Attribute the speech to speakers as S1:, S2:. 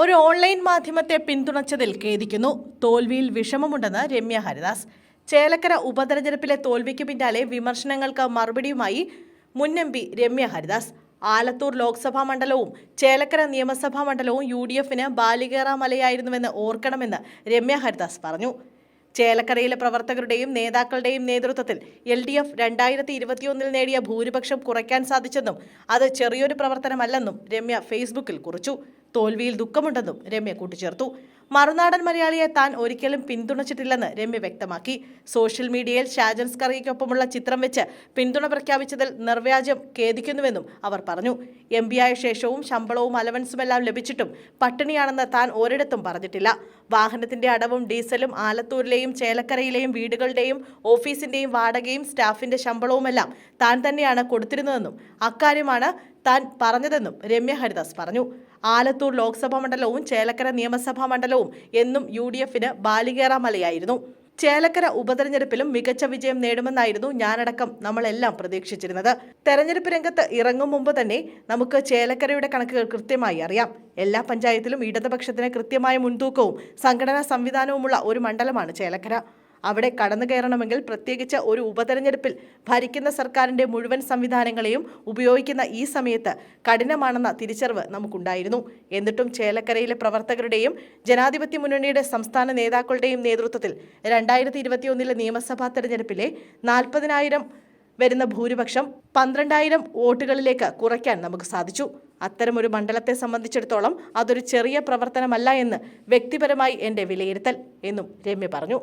S1: ഒരു ഓൺലൈൻ മാധ്യമത്തെ പിന്തുണച്ചതിൽ ഖേദിക്കുന്നു. തോൽവിയിൽ വിഷമമുണ്ടെന്ന് രമ്യ ഹരിദാസ്. ചേലക്കര ഉപതെരഞ്ഞെടുപ്പിലെ തോൽവിക്ക് പിന്നാലെ വിമർശനങ്ങൾക്ക് മറുപടിയുമായി മുൻ എം പി രമ്യ ഹരിദാസ്. ആലത്തൂർ ലോക്സഭാ മണ്ഡലവും ചേലക്കര നിയമസഭാ മണ്ഡലവും യു ഡി എഫിന് ബാലികേറ മലയായിരുന്നുവെന്ന് ഓർക്കണമെന്ന് രമ്യ ഹരിദാസ് പറഞ്ഞു. ചേലക്കരയിലെ പ്രവർത്തകരുടെയും നേതാക്കളുടെയും നേതൃത്വത്തിൽ എൽ ഡി എഫ് രണ്ടായിരത്തി ഇരുപത്തിയൊന്നിൽ നേടിയ ഭൂരിപക്ഷം കുറയ്ക്കാൻ സാധിച്ചെന്നും അത് ചെറിയൊരു പ്രവർത്തനമല്ലെന്നും രമ്യ ഫേസ്ബുക്കിൽ കുറിച്ചു. തോൽവിയിൽ ദുഃഖമുണ്ടെന്നും രമ്യ കൂട്ടിച്ചേർത്തു. മറുനാടൻ മലയാളിയെ താൻ ഒരിക്കലും പിന്തുണച്ചിട്ടില്ലെന്ന് രമ്യ വ്യക്തമാക്കി. സോഷ്യൽ മീഡിയയിൽ ഷാജൻ സ്കറിയ്ക്കൊപ്പമുള്ള ചിത്രം വെച്ച് പിന്തുണ പ്രഖ്യാപിച്ചതിൽ നിർവ്യാജം ഖേദിക്കുന്നുവെന്നും അവർ പറഞ്ഞു. എം ആയ ശേഷവും ശമ്പളവും അലവൻസുമെല്ലാം ലഭിച്ചിട്ടും പട്ടിണിയാണെന്ന് താൻ ഒരിടത്തും പറഞ്ഞിട്ടില്ല. വാഹനത്തിന്റെ അടവും ഡീസലും ആലത്തൂരിലെയും ചേലക്കരയിലെയും വീടുകളുടെയും ഓഫീസിന്റെയും വാടകയും സ്റ്റാഫിന്റെ ശമ്പളവുമെല്ലാം താൻ തന്നെയാണ് കൊടുത്തിരുന്നതെന്നും അക്കാര്യമാണ് താൻ പറഞ്ഞതെന്നും രമ്യ ഹരിദാസ് പറഞ്ഞു. ആലത്തൂർ ലോക്സഭാ മണ്ഡലവും ചേലക്കര നിയമസഭാ മണ്ഡലവും എന്നും യു ഡി എഫിന് ബാലികേറ മലയായിരുന്നു ചേലക്കര ഉപതെരഞ്ഞെടുപ്പിലും മികച്ച വിജയം നേടുമെന്നായിരുന്നു ഞാനടക്കം നമ്മളെല്ലാം പ്രതീക്ഷിച്ചിരുന്നത്. തെരഞ്ഞെടുപ്പ് രംഗത്ത് ഇറങ്ങും മുമ്പ് തന്നെ നമുക്ക് ചേലക്കരയുടെ കണക്കുകൾ കൃത്യമായി അറിയാം. എല്ലാ പഞ്ചായത്തിലും ഇടതുപക്ഷത്തിന് കൃത്യമായ മുൻതൂക്കവും സംഘടനാ സംവിധാനവുമുള്ള ഒരു മണ്ഡലമാണ് ചേലക്കര. അവിടെ കടന്നു കയറണമെങ്കിൽ പ്രത്യേകിച്ച് ഒരു ഉപതെരഞ്ഞെടുപ്പിൽ ഭരിക്കുന്ന സർക്കാരിന്റെ മുഴുവൻ സംവിധാനങ്ങളെയും ഉപയോഗിക്കുന്ന ഈ സമയത്ത് കഠിനമാണെന്ന തിരിച്ചറിവ് നമുക്കുണ്ടായിരുന്നു. എന്നിട്ടും ചേലക്കരയിലെ പ്രവർത്തകരുടെയും ജനാധിപത്യ മുന്നണിയുടെ സംസ്ഥാന നേതാക്കളുടെയും നേതൃത്വത്തിൽ രണ്ടായിരത്തി ഇരുപത്തിയൊന്നിലെ നിയമസഭാ തെരഞ്ഞെടുപ്പിലെ നാൽപ്പതിനായിരം വരുന്ന ഭൂരിപക്ഷം പന്ത്രണ്ടായിരം വോട്ടുകളിലേക്ക് കുറയ്ക്കാൻ നമുക്ക് സാധിച്ചു. അത്തരമൊരു മണ്ഡലത്തെ സംബന്ധിച്ചിടത്തോളം അതൊരു ചെറിയ പ്രവർത്തനമല്ല എന്ന് വ്യക്തിപരമായി എന്റെ വിലയിരുത്തൽ എന്നും രമ്യ പറഞ്ഞു.